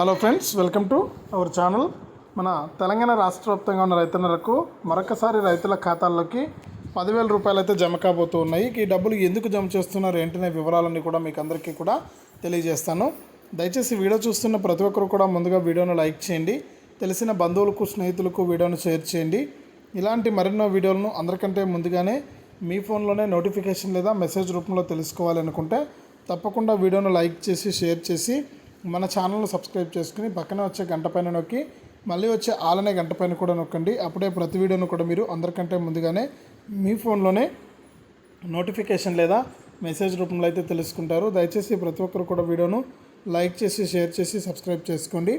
Hello friends welcome to our channel మన తెలంగాణ రాష్ట్ర వ్యాప్తంగా ఉన్న రైతన్నలకు మరొకసారి రైతుల ఖాతాల్లోకి పదివేల రూపాయలు అయితే జమ కాబోతూ ఉన్నాయి. ఈ డబ్బులు ఎందుకు జమ చేస్తున్నారు ఏంటనే వివరాలన్నీ కూడా మీకు అందరికీ కూడా తెలియజేస్తాను. దయచేసి వీడియో చూస్తున్న ప్రతి ఒక్కరు కూడా ముందుగా వీడియోను లైక్ చేయండి. తెలిసిన బంధువులకు స్నేహితులకు వీడియోను షేర్ చేయండి. ఇలాంటి మరెన్నో వీడియోలను అందరికంటే ముందుగానే మీ ఫోన్లోనే నోటిఫికేషన్ లేదా మెసేజ్ రూపంలో తెలుసుకోవాలనుకుంటే తప్పకుండా వీడియోను లైక్ చేసి షేర్ చేసి మన ఛానల్ను సబ్స్క్రైబ్ చేసుకుని పక్కనే వచ్చే గంట పైన నొక్కి మళ్ళీ వచ్చే ఆలనే గంట పైన కూడా నొక్కండి. అప్పుడే ప్రతి వీడియోను కూడా మీరు అందరికంటే ముందుగానే మీ ఫోన్లోనే నోటిఫికేషన్ లేదా మెసేజ్ రూపంలో అయితే తెలుసుకుంటారు. దయచేసి ప్రతి ఒక్కరు కూడా వీడియోను లైక్ చేసి షేర్ చేసి సబ్స్క్రైబ్ చేసుకోండి.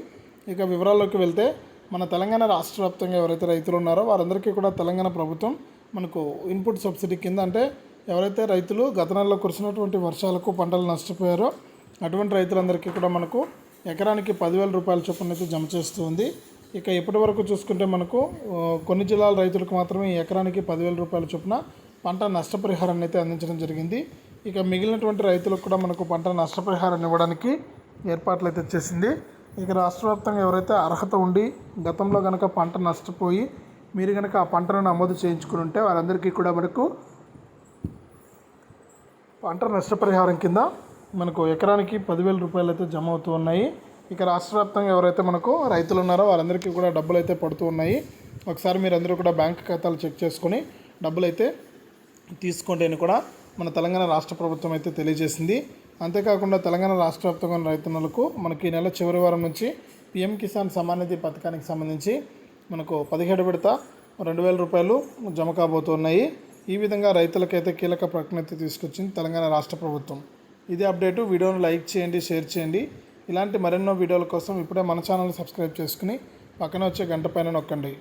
ఇక వివరాల్లోకి వెళ్తే మన తెలంగాణ రాష్ట్ర వ్యాప్తంగా ఎవరైతే రైతులు ఉన్నారో వారందరికీ కూడా తెలంగాణ ప్రభుత్వం మనకు ఇన్పుట్ సబ్సిడీ కింద అంటే ఎవరైతే రైతులు గత నెలలో కురిసినటువంటి వర్షాలకు పంటలు నష్టపోయారో అటువంటి రైతులందరికీ కూడా మనకు ఎకరానికి పదివేల రూపాయల చొప్పున అయితే జమ చేస్తుంది. ఇక ఇప్పటి వరకు చూసుకుంటే మనకు కొన్ని జిల్లాల రైతులకు మాత్రమే ఎకరానికి పదివేల రూపాయల చొప్పున పంట నష్టపరిహారాన్ని అయితే అందించడం జరిగింది. ఇక మిగిలినటువంటి రైతులకు కూడా మనకు పంట నష్టపరిహారాన్ని ఇవ్వడానికి ఏర్పాట్లు అయితే చేసింది. ఇక రాష్ట్ర వ్యాప్తంగా ఎవరైతే అర్హత ఉండి గతంలో కనుక పంట నష్టపోయి మీరు కనుక ఆ పంటను నమోదు చేయించుకుని ఉంటే వారందరికీ కూడా మనకు పంట నష్టపరిహారం కింద మనకు ఎకరానికి పదివేల రూపాయలు అయితే జమ అవుతూ ఉన్నాయి. ఇక రాష్ట్ర వ్యాప్తంగా ఎవరైతే మనకు రైతులు ఉన్నారో వారందరికీ కూడా డబ్బులు అయితే పడుతూ ఉన్నాయి. ఒకసారి మీరు అందరూ కూడా బ్యాంక్ ఖాతాలు చెక్ చేసుకొని డబ్బులు అయితే తీసుకోండి అని కూడా మన తెలంగాణ రాష్ట్ర ప్రభుత్వం అయితే తెలియజేసింది. అంతేకాకుండా తెలంగాణ రాష్ట్ర వ్యాప్తంగా ఉన్న రైతన్నలకు మనకి ఈ నెల చివరి వారం నుంచి పిఎం కిసాన్ సమ్మాన్ నిధి పథకానికి సంబంధించి మనకు పదిహేడు విడత రెండు వేల రూపాయలు జమ కాబోతున్నాయి ఈ విధంగా రైతులకైతే కీలక ప్రకటన అయితే తీసుకొచ్చింది తెలంగాణ రాష్ట్ర ప్రభుత్వం. ఇదే అప్డేటు. వీడియోను లైక్ చేయండి షేర్ చేయండి. ఇలాంటి మరెన్నో వీడియోల కోసం ఇప్పుడే మన ఛానల్ సబ్స్క్రైబ్ చేసుకుని పక్కన వచ్చే గంట పైన నొక్కండి.